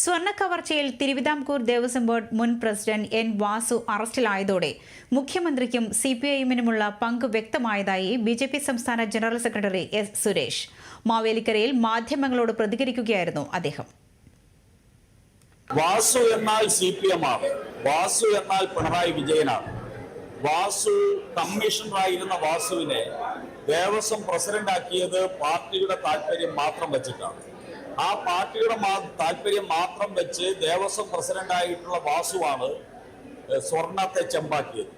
സ്വർണ കവർച്ചയിൽ തിരുവിതാംകൂർ ദേവസ്വം ബോർഡ് മുൻ പ്രസിഡന്റ് എൻ വാസു അറസ്റ്റിലായതോടെ മുഖ്യമന്ത്രിക്കും സി പി ഐഎമ്മിനുമുള്ള പങ്ക് വ്യക്തമായതായി ബി ജെ പി സംസ്ഥാന ജനറൽ സെക്രട്ടറി എസ് സുരേഷ്. മാവേലിക്കരയിൽ മാധ്യമങ്ങളോട് പ്രതികരിക്കുകയായിരുന്നു അദ്ദേഹം. വാസു എന്നാൽ സി പി എം ആണ് വാസു എന്നാൽ പിണറായി വിജയനാണ്. വാസു കമ്മീഷണറായിരുന്ന വാസുവിനെ ദേവസ്വം പ്രസിഡന്റ് ആക്കിയത് പാർട്ടിയുടെ താല്പര്യം മാത്രം വെച്ചിട്ടാണ്. ആ പാർട്ടിയുടെ താല്പര്യം മാത്രം വെച്ച് ദേവസ്വം പ്രസിഡന്റ് ആയിട്ടുള്ള വാസുവാണ് സ്വർണത്തെ ചെമ്പാക്കിയത്.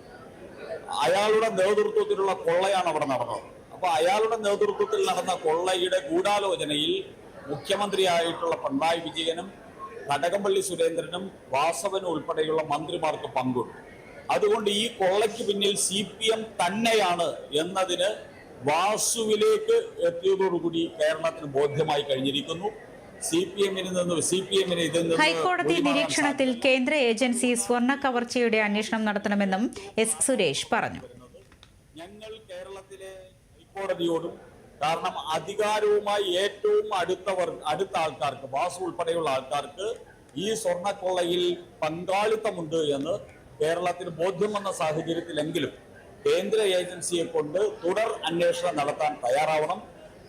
അയാളുടെ നേതൃത്വത്തിലുള്ള കൊള്ളയാണ് അവിടെ നടന്നത്. അപ്പൊ അയാളുടെ നേതൃത്വത്തിൽ നടന്ന കൊള്ളയുടെ ഗൂഢാലോചനയിൽ മുഖ്യമന്ത്രിയായിട്ടുള്ള പിണറായി വിജയനും കടകംപള്ളി സുരേന്ദ്രനും വാസവനും ഉൾപ്പെടെയുള്ള മന്ത്രിമാർക്ക് പങ്കുണ്ട്. അതുകൊണ്ട് ഈ കൊള്ളയ്ക്ക് പിന്നിൽ സി പി എം തന്നെയാണ് എന്നതിന് വാസുവിലേക്ക് എത്തിയതോടുകൂടി കേരളത്തിന് ബോധ്യമായി കഴിഞ്ഞിരിക്കുന്നു. സി പി എമ്മിന് നിന്ന് സി പി എമ്മിന് ഇതിൽ ഹൈക്കോടതി നിരീക്ഷണത്തിൽ കേന്ദ്ര ഏജൻസി സ്വർണ കവർച്ചയുടെ അന്വേഷണം നടത്തണമെന്നും എസ് സുരേഷ് പറഞ്ഞു. ഞങ്ങൾ കേരളത്തിലെ ഹൈക്കോടതിയോടും കാരണം അധികാരവുമായി ഏറ്റവും അടുത്തവർ അടുത്ത ആൾക്കാർക്ക് വാസു ഉൾപ്പെടെയുള്ള ആൾക്കാർക്ക് ഈ സ്വർണക്കൊള്ളയിൽ പങ്കാളിത്തമുണ്ട് എന്ന് കേരളത്തിന് ബോധ്യം വന്ന സാഹചര്യത്തിലെങ്കിലും കേന്ദ്ര ഏജൻസിയെ കൊണ്ട് തുടർ അന്വേഷണം നടത്താൻ തയ്യാറാവണം.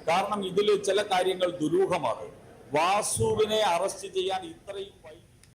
കാരണം ഇതിൽ ചില കാര്യങ്ങൾ ദുരൂഹമാണ്. വാസുവിനെ അറസ്റ്റ് ചെയ്യാൻ ഇത്രയും